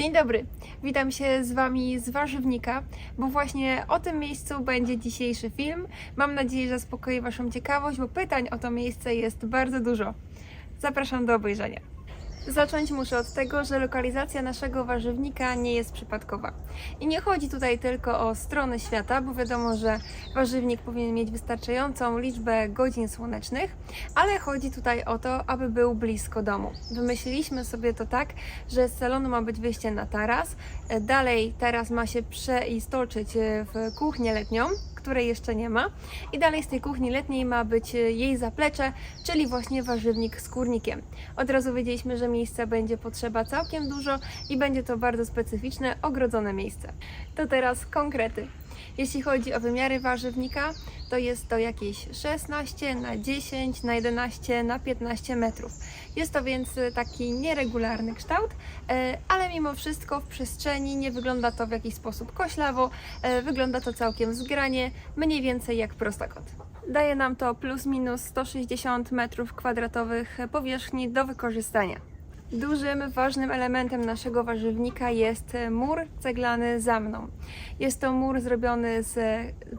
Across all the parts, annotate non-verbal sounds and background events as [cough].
Dzień dobry, witam się z Wami z Warzywnika, bo właśnie o tym miejscu będzie dzisiejszy film. Mam nadzieję, że zaspokoi Waszą ciekawość, bo pytań o to miejsce jest bardzo dużo. Zapraszam do obejrzenia. Zacząć muszę od tego, że lokalizacja naszego warzywnika nie jest przypadkowa. I nie chodzi tutaj tylko o stronę świata, bo wiadomo, że warzywnik powinien mieć wystarczającą liczbę godzin słonecznych, ale chodzi tutaj o to, aby był blisko domu. Wymyśliliśmy sobie to tak, że z salonu ma być wyjście na taras, dalej taras ma się przeistolczyć e, w kuchnię letnią, której jeszcze nie ma. I dalej z tej kuchni letniej ma być e, jej zaplecze, czyli właśnie warzywnik z kurnikiem. Od razu wiedzieliśmy, że miejsca będzie potrzeba całkiem dużo i będzie to bardzo specyficzne, ogrodzone miejsce. To teraz konkrety. Jeśli chodzi o wymiary warzywnika, to jest to jakieś 16 na 10 na 11 na 15 metrów. Jest to więc taki nieregularny kształt, e, ale mimo wszystko w przestrzeni nie wygląda to w jakiś sposób koślawo, e, wygląda to całkiem zgranie, mniej więcej jak prostakot. Daje nam to plus minus 160 metrów kwadratowych powierzchni do wykorzystania. Dużym, ważnym elementem naszego warzywnika jest mur ceglany za mną. Jest to mur zrobiony z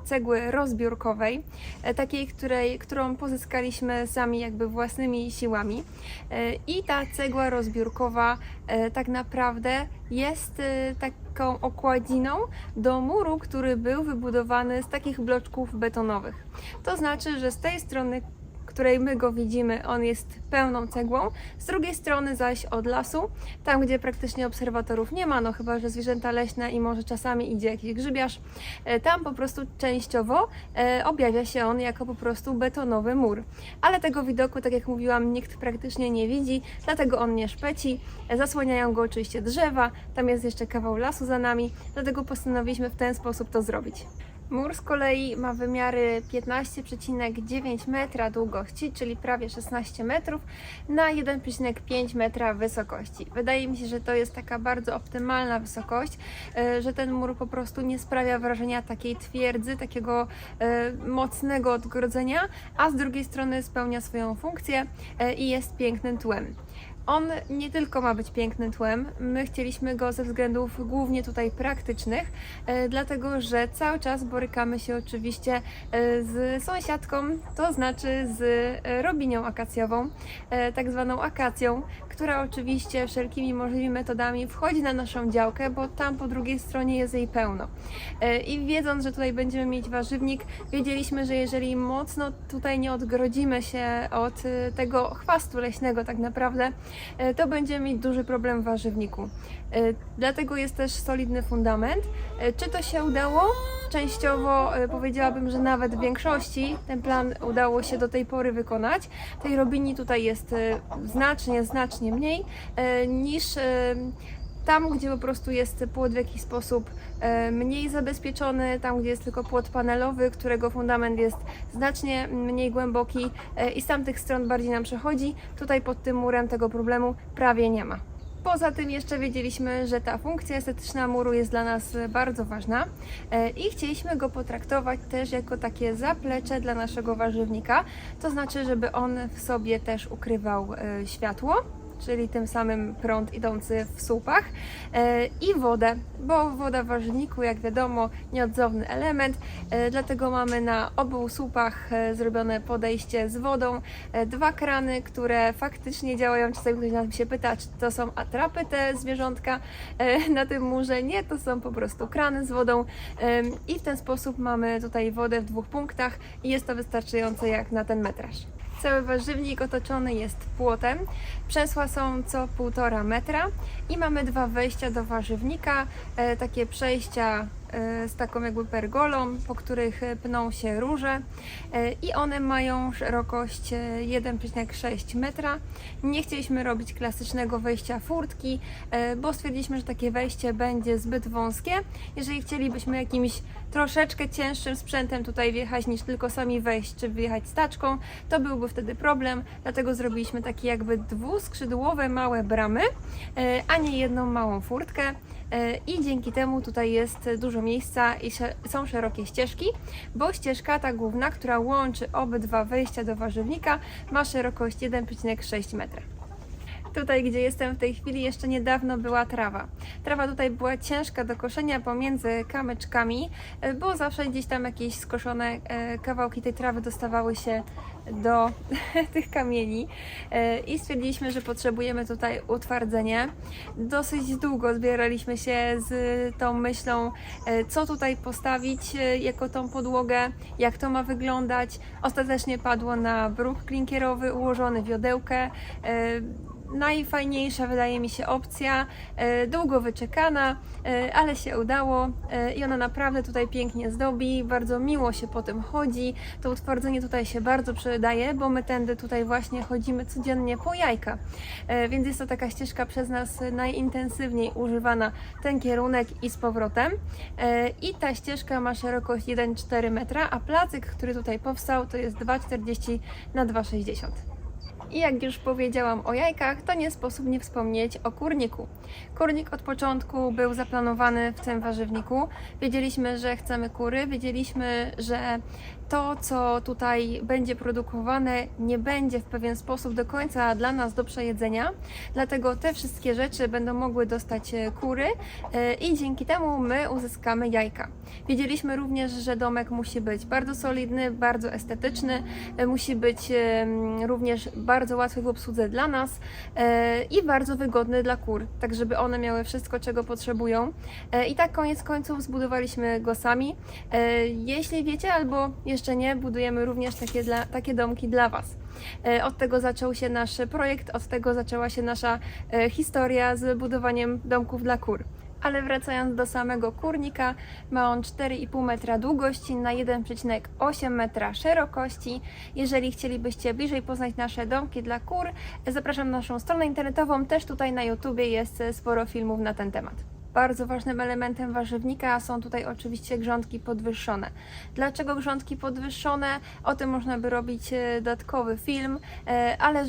cegły rozbiórkowej, e, takiej, której, którą pozyskaliśmy sami jakby własnymi siłami. E, I ta cegła rozbiórkowa e, tak naprawdę jest taką okładziną do muru, który był wybudowany z takich bloczków betonowych. To znaczy, że z tej strony której my go widzimy, on jest pełną cegłą. Z drugiej strony zaś od lasu, tam gdzie praktycznie obserwatorów nie ma, no chyba że zwierzęta leśne i może czasami idzie jakiś grzybiarz, e, tam po prostu częściowo e, objawia się on jako po prostu betonowy mur. Ale tego widoku, tak jak mówiłam, nikt praktycznie nie widzi, dlatego on nie szpeci. E, Zasłaniają go oczywiście drzewa, tam jest jeszcze kawał lasu za nami, dlatego postanowiliśmy w ten sposób to zrobić. Mur z kolei ma wymiary 15,9 metra długości, czyli prawie 16 metrów, na 1,5 metra wysokości. Wydaje mi się, że to jest taka bardzo optymalna wysokość, e, że ten mur po prostu nie sprawia wrażenia takiej twierdzy, takiego e, mocnego odgrodzenia, a z drugiej strony spełnia swoją funkcję e, i jest pięknym tłem. On nie tylko ma być pięknym tłem, my chcieliśmy go ze względów głównie tutaj praktycznych, e, dlatego że cały czas borykamy się oczywiście e, z sąsiadką, to znaczy z e, robinią akacjową, tak zwaną akacją, która oczywiście wszelkimi możliwymi metodami wchodzi na naszą działkę, bo tam po drugiej stronie jest jej pełno. I wiedząc, że tutaj będziemy mieć warzywnik, wiedzieliśmy, że jeżeli mocno tutaj nie odgrodzimy się od tego chwastu leśnego tak naprawdę, to będziemy mieć duży problem w warzywniku. E, Dlatego jest też solidny fundament. E, Czy to się udało? Częściowo e, powiedziałabym, że nawet w większości ten plan udało się do tej pory wykonać. Tej robini tutaj jest e, znacznie, znacznie mniej e, niż e, tam, gdzie po prostu jest płot w jakiś sposób e, mniej zabezpieczony, tam, gdzie jest tylko płot panelowy, którego fundament jest znacznie mniej głęboki e, i z tamtych stron bardziej nam przechodzi. Tutaj pod tym murem tego problemu prawie nie ma. Poza tym jeszcze wiedzieliśmy, że ta funkcja estetyczna muru jest dla nas bardzo ważna e, i chcieliśmy go potraktować też jako takie zaplecze dla naszego warzywnika, to znaczy, żeby on w sobie też ukrywał światło, czyli tym samym prąd idący w słupach e, i wodę, bo woda w warzywniku, jak wiadomo, nieodzowny element, e, dlatego mamy na obu słupach e, zrobione podejście z wodą, dwa krany, które faktycznie działają. Czasami ktoś nas się pyta, czy to są atrapy te zwierzątka na tym murze. Nie, to są po prostu krany z wodą i w ten sposób mamy tutaj wodę w dwóch punktach i jest to wystarczające jak na ten metraż. Cały warzywnik otoczony jest płotem. Przesła są co półtora metra i mamy dwa wejścia do warzywnika, e, takie przejścia z taką jakby pergolą, po których e, pną się róże e, i one mają szerokość e, 1,6 metra. Nie chcieliśmy robić klasycznego wejścia furtki, e, bo stwierdziliśmy, że takie wejście będzie zbyt wąskie. Jeżeli chcielibyśmy jakimś troszeczkę cięższym sprzętem tutaj wjechać niż tylko sami wejść czy wyjechać staczką, to byłby wtedy problem, dlatego zrobiliśmy takie jakby dwuskrzydłowe małe bramy, e, a nie jedną małą furtkę. E, I dzięki temu tutaj jest dużo miejsca i są szerokie ścieżki, bo ścieżka ta główna, która łączy obydwa wejścia do warzywnika, ma szerokość 1,6 metra. Tutaj, gdzie jestem w tej chwili, jeszcze niedawno była trawa. Trawa tutaj była ciężka do koszenia pomiędzy kamyczkami, e, bo zawsze gdzieś tam jakieś skoszone e, kawałki tej trawy dostawały się do [laughs] tych kamieni E, i stwierdziliśmy, że potrzebujemy tutaj utwardzenie. Dosyć długo zbieraliśmy się z tą myślą, co tutaj postawić jako tą podłogę, jak to ma wyglądać. Ostatecznie padło na bruk klinkierowy ułożony wiodełkę. Najfajniejsza wydaje mi się opcja, e, długo wyczekana, e, ale się udało e, i ona naprawdę tutaj pięknie zdobi, bardzo miło się po tym chodzi. To utwardzenie tutaj się bardzo przydaje, bo my tędy tutaj właśnie chodzimy codziennie po jajka, więc jest to taka ścieżka przez nas najintensywniej używana, ten kierunek i z powrotem. I ta ścieżka ma szerokość 1,4 metra, a placyk, który tutaj powstał, to jest 2,40 na 2,60. I jak już powiedziałam o jajkach, to nie sposób nie wspomnieć o kurniku. Kurnik od początku był zaplanowany w tym warzywniku. Wiedzieliśmy, że chcemy kury, wiedzieliśmy, że to, co tutaj będzie produkowane, nie będzie w pewien sposób do końca dla nas do przejedzenia. Dlatego te wszystkie rzeczy będą mogły dostać e, kury e, i dzięki temu my uzyskamy jajka. Wiedzieliśmy również, że domek musi być bardzo solidny, bardzo estetyczny, e, musi być również bardzo łatwy w obsłudze dla nas e, i bardzo wygodny dla kur, tak żeby one miały wszystko, czego potrzebują. E, I tak koniec końców zbudowaliśmy go sami. E, Jeśli wiecie albo jeszcze nie, budujemy również takie, dla, takie domki dla Was. Od tego zaczął się nasz projekt, od tego zaczęła się nasza historia z budowaniem domków dla kur. Ale wracając do samego kurnika, ma on 4,5 metra długości na 1,8 metra szerokości. Jeżeli chcielibyście bliżej poznać nasze domki dla kur, zapraszam na naszą stronę internetową. Też tutaj na YouTubie jest sporo filmów na ten temat. Bardzo ważnym elementem warzywnika są tutaj oczywiście grządki podwyższone. Dlaczego grządki podwyższone? O tym można by robić e, dodatkowy film, e, ale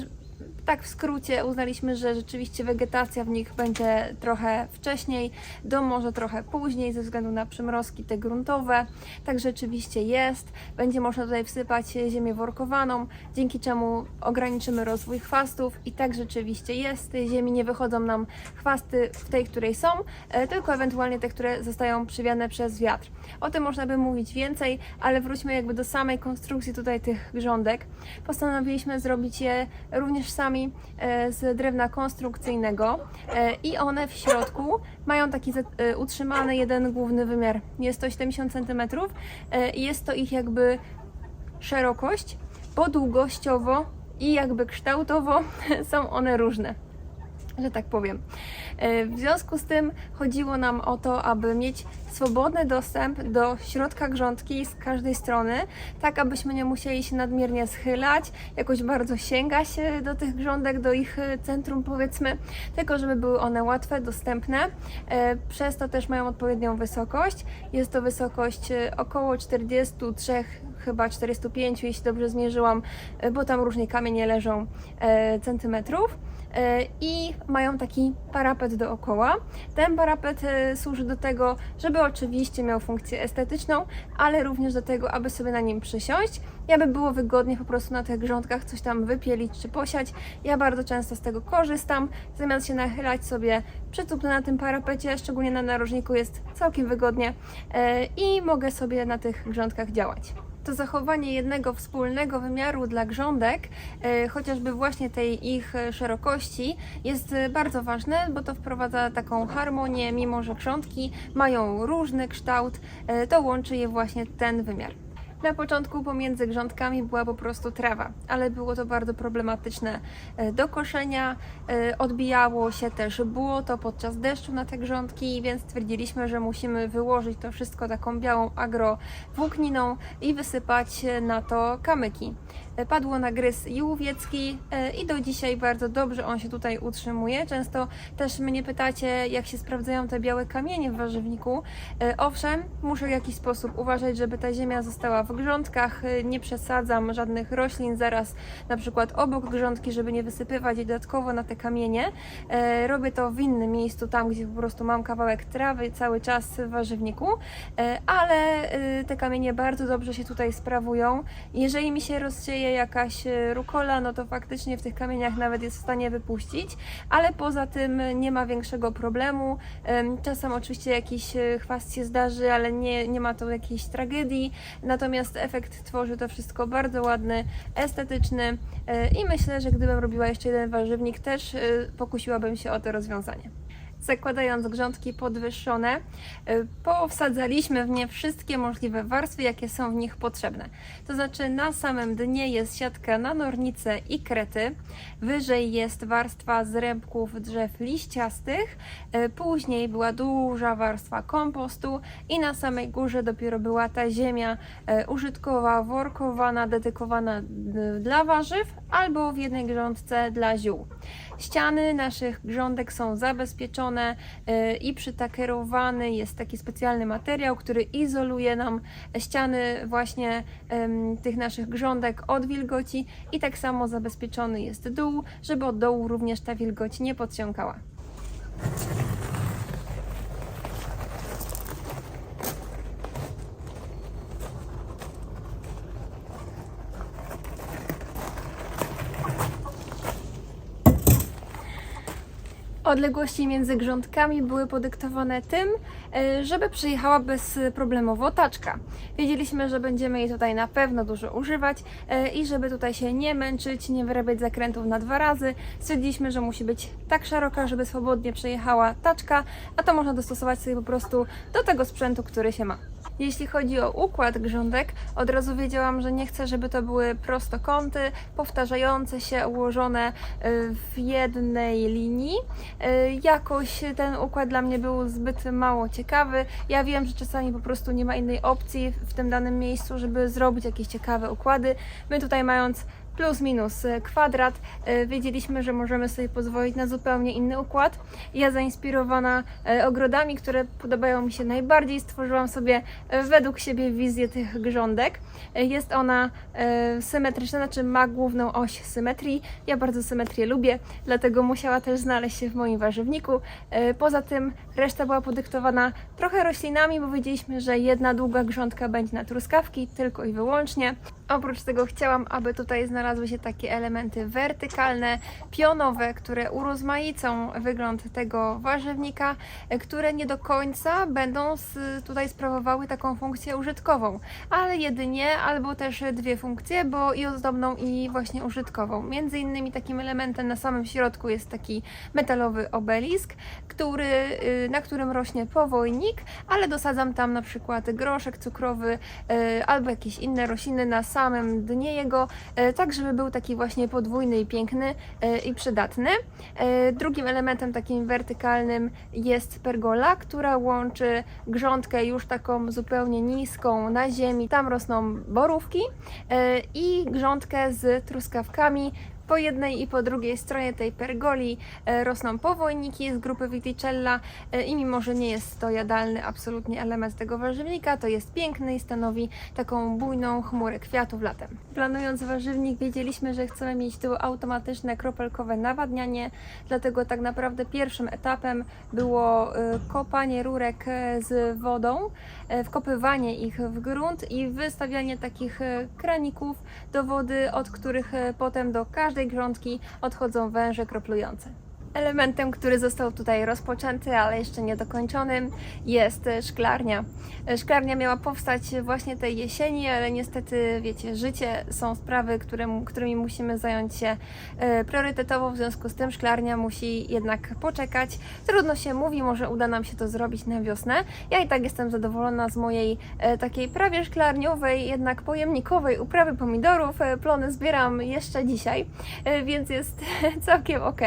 tak w skrócie uznaliśmy, że rzeczywiście wegetacja w nich będzie trochę wcześniej, do może trochę później ze względu na przymrozki te gruntowe. Tak rzeczywiście jest. Będzie można tutaj wsypać ziemię workowaną, dzięki czemu ograniczymy rozwój chwastów i tak rzeczywiście jest. Z ziemi nie wychodzą nam chwasty w tej, której są, e, tylko ewentualnie te, które zostają przywiane przez wiatr. O tym można by mówić więcej, ale wróćmy jakby do samej konstrukcji tutaj tych grządek. Postanowiliśmy zrobić je również sami e, z drewna konstrukcyjnego e, i one w środku mają taki e, utrzymany jeden główny wymiar. Jest to 70 cm i jest to ich jakby szerokość, bo długościowo i jakby kształtowo [laughs] są one różne że tak powiem. E, W związku z tym chodziło nam o to, aby mieć swobodny dostęp do środka grządki z każdej strony, tak abyśmy nie musieli się nadmiernie schylać, jakoś bardzo sięgać do tych grządek, do ich e, centrum powiedzmy, tylko żeby były one łatwe, dostępne. E, Przez to też mają odpowiednią wysokość. Jest to wysokość około 43 chyba 405, jeśli dobrze zmierzyłam, bo tam różnie kamienie leżą centymetrów i mają taki parapet dookoła. Ten parapet e, służy do tego, żeby oczywiście miał funkcję estetyczną, ale również do tego, aby sobie na nim przysiąść i aby było wygodnie po prostu na tych grządkach coś tam wypielić czy posiać. Ja bardzo często z tego korzystam, zamiast się nachylać sobie przytupnę na tym parapecie, szczególnie na narożniku jest całkiem wygodnie e, i mogę sobie na tych grządkach działać to zachowanie jednego wspólnego wymiaru dla grządek, e, chociażby właśnie tej ich szerokości, jest e, bardzo ważne, bo to wprowadza taką harmonię, mimo że grządki mają różny kształt, e, to łączy je właśnie ten wymiar. Na początku pomiędzy grządkami była po prostu trawa, ale było to bardzo problematyczne e, do koszenia. E, Odbijało się też błoto podczas deszczu na te grządki, więc stwierdziliśmy, że musimy wyłożyć to wszystko taką białą agrowłókniną i wysypać na to kamyki. E, Padło na gryz e, i do dzisiaj bardzo dobrze on się tutaj utrzymuje. Często też mnie pytacie, jak się sprawdzają te białe kamienie w warzywniku. Owszem, muszę w jakiś sposób uważać, żeby ta ziemia została w grządkach, y, nie przesadzam żadnych roślin zaraz na przykład obok grządki, żeby nie wysypywać jej dodatkowo na te kamienie. E, robię to w innym miejscu, tam gdzie po prostu mam kawałek trawy cały czas w warzywniku, e, ale y, te kamienie bardzo dobrze się tutaj sprawują. Jeżeli mi się rozsieje jakaś y, rukola, no to faktycznie w tych kamieniach nawet jest w stanie wypuścić, ale poza tym nie ma większego problemu. Em, Czasem oczywiście jakiś chwast się zdarzy, ale nie, nie ma to jakiejś tragedii. Natomiast efekt tworzy to wszystko bardzo ładny, estetyczny y, i myślę, że gdybym robiła jeszcze jeden warzywnik, też y, pokusiłabym się o to rozwiązanie zakładając grządki podwyższone, y, powsadzaliśmy w nie wszystkie możliwe warstwy, jakie są w nich potrzebne. To znaczy na samym dnie jest siatka na nornice i krety, wyżej jest warstwa zrębków drzew liściastych, y, później była duża warstwa kompostu i na samej górze dopiero była ta ziemia y, użytkowa, workowana, dedykowana dla warzyw albo w jednej grządce dla ziół. Ściany naszych grządek są zabezpieczone y, i przytakerowany jest taki specjalny materiał, który izoluje nam ściany właśnie tych naszych grządek od wilgoci i tak samo zabezpieczony jest dół, żeby od dołu również ta wilgoć nie podciągała. Odległości między grządkami były podyktowane tym, e, żeby przyjechała bezproblemowo taczka. Wiedzieliśmy, że będziemy jej tutaj na pewno dużo używać e, i żeby tutaj się nie męczyć, nie wyrabiać zakrętów na dwa razy, stwierdziliśmy, że musi być tak szeroka, żeby swobodnie przejechała taczka, a to można dostosować sobie po prostu do tego sprzętu, który się ma. Jeśli chodzi o układ grządek, od razu wiedziałam, że nie chcę, żeby to były prostokąty, powtarzające się, ułożone y, w jednej linii. Y, Jakoś ten układ dla mnie był zbyt mało ciekawy. Ja wiem, że czasami po prostu nie ma innej opcji w tym danym miejscu, żeby zrobić jakieś ciekawe układy. My tutaj mając plus minus e, kwadrat. e, Wiedzieliśmy, że możemy sobie pozwolić na zupełnie inny układ. Ja zainspirowana e, ogrodami, które podobają mi się najbardziej, stworzyłam sobie według siebie wizję tych grządek. Jest ona symetryczna, znaczy ma główną oś symetrii. Ja bardzo symetrię lubię, dlatego musiała też znaleźć się w moim warzywniku. Poza tym reszta była podyktowana trochę roślinami, bo wiedzieliśmy, że jedna długa grządka będzie na truskawki, tylko i wyłącznie. Oprócz tego chciałam, aby tutaj znalazły się takie elementy wertykalne, pionowe, które urozmaicą wygląd tego warzywnika, e, które nie do końca będą tutaj sprawowały taką funkcję użytkową, ale jedynie albo też dwie funkcje, bo i ozdobną i właśnie użytkową. Między innymi takim elementem na samym środku jest taki metalowy obelisk, który, y, na którym rośnie powojnik, ale dosadzam tam na przykład groszek cukrowy y, albo jakieś inne rośliny na samym dnie jego, y, tak żeby był taki właśnie podwójny i piękny y, i przydatny. Y, Drugim elementem takim wertykalnym jest pergola, która łączy grządkę już taką zupełnie niską na ziemi. Tam rosną borówki i grządkę z truskawkami. Po jednej i po drugiej stronie tej pergoli e, rosną powojniki z grupy Viticella e, i mimo, że nie jest to jadalny absolutnie element tego warzywnika, to jest piękny i stanowi taką bujną chmurę kwiatów latem. Planując warzywnik wiedzieliśmy, że chcemy mieć tu automatyczne kropelkowe nawadnianie, dlatego tak naprawdę pierwszym etapem było e, kopanie rurek z wodą, wkopywanie ich w grunt i wystawianie takich kraników do wody, od których potem do każdej grządki odchodzą węże kroplujące. Elementem, który został tutaj rozpoczęty, ale jeszcze nie dokończony, jest szklarnia. Szklarnia miała powstać właśnie tej jesieni, ale niestety, wiecie, życie są sprawy, które, którymi musimy zająć się e, priorytetowo, w związku z tym szklarnia musi jednak poczekać. Trudno się mówi, może uda nam się to zrobić na wiosnę. Ja i tak jestem zadowolona z mojej e, takiej prawie szklarniowej, jednak pojemnikowej uprawy pomidorów. E, Plony zbieram jeszcze dzisiaj, więc jest [laughs] całkiem ok.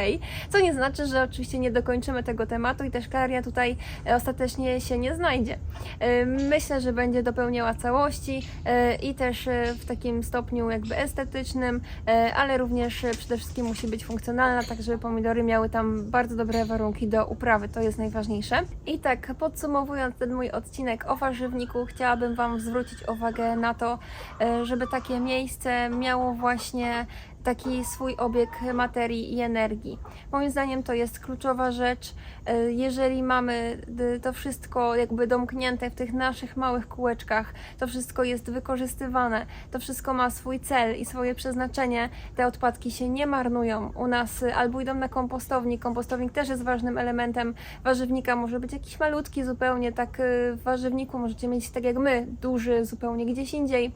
Co nie znaczy, że oczywiście nie dokończymy tego tematu i ta szklarnia tutaj e, ostatecznie się nie znajdzie. E, Myślę, że będzie dopełniała całości e, i też w takim stopniu jakby estetycznym, ale również przede wszystkim musi być funkcjonalna, tak żeby pomidory miały tam bardzo dobre warunki do uprawy. To jest najważniejsze. I tak podsumowując ten mój odcinek o warzywniku, chciałabym Wam zwrócić uwagę na to, żeby takie miejsce miało właśnie taki swój obieg materii i energii. Moim zdaniem to jest kluczowa rzecz. E, Jeżeli mamy d- to wszystko jakby domknięte w tych naszych małych kółeczkach, to wszystko jest wykorzystywane, to wszystko ma swój cel i swoje przeznaczenie, te odpadki się nie marnują. U nas y, albo idą na kompostownik, kompostownik też jest ważnym elementem warzywnika, może być jakiś malutki zupełnie, tak w warzywniku możecie mieć tak jak my, duży zupełnie gdzieś indziej,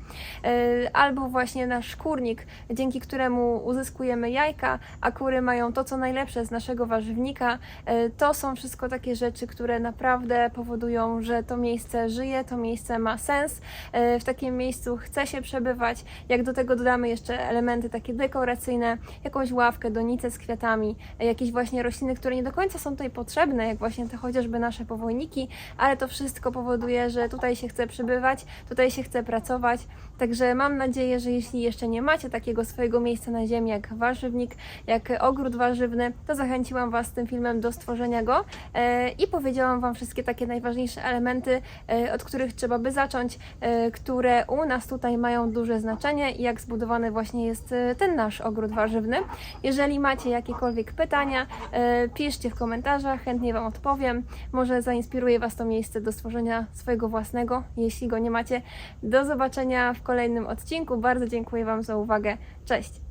albo właśnie nasz kurnik, dzięki któremu uzyskujemy jajka, a kury mają to, co najlepsze z naszego warzywnika. Y, To są wszystko takie rzeczy, które naprawdę powodują, że to miejsce żyje, to miejsce ma sens. Y, W takim miejscu chce się przebywać. Jak do tego dodamy jeszcze elementy takie dekoracyjne, jakąś ławkę, donicę z kwiatami, y, jakieś właśnie rośliny, które nie do końca są tutaj potrzebne, jak właśnie te chociażby nasze powojniki, ale to wszystko powoduje, że tutaj się chce przebywać, tutaj się chce pracować. Także mam nadzieję, że jeśli jeszcze nie macie takiego swojego miejsca na ziemi jak warzywnik, jak ogród warzywny, to zachęciłam Was tym filmem do stworzenia go e, i powiedziałam Wam wszystkie takie najważniejsze elementy, e, od których trzeba by zacząć, e, które u nas tutaj mają duże znaczenie i jak zbudowany właśnie jest ten nasz ogród warzywny. Jeżeli macie jakiekolwiek pytania, piszcie w komentarzach, chętnie Wam odpowiem. Może zainspiruje Was to miejsce do stworzenia swojego własnego, jeśli go nie macie. Do zobaczenia w kolejnym odcinku. Bardzo dziękuję Wam za uwagę. Cześć!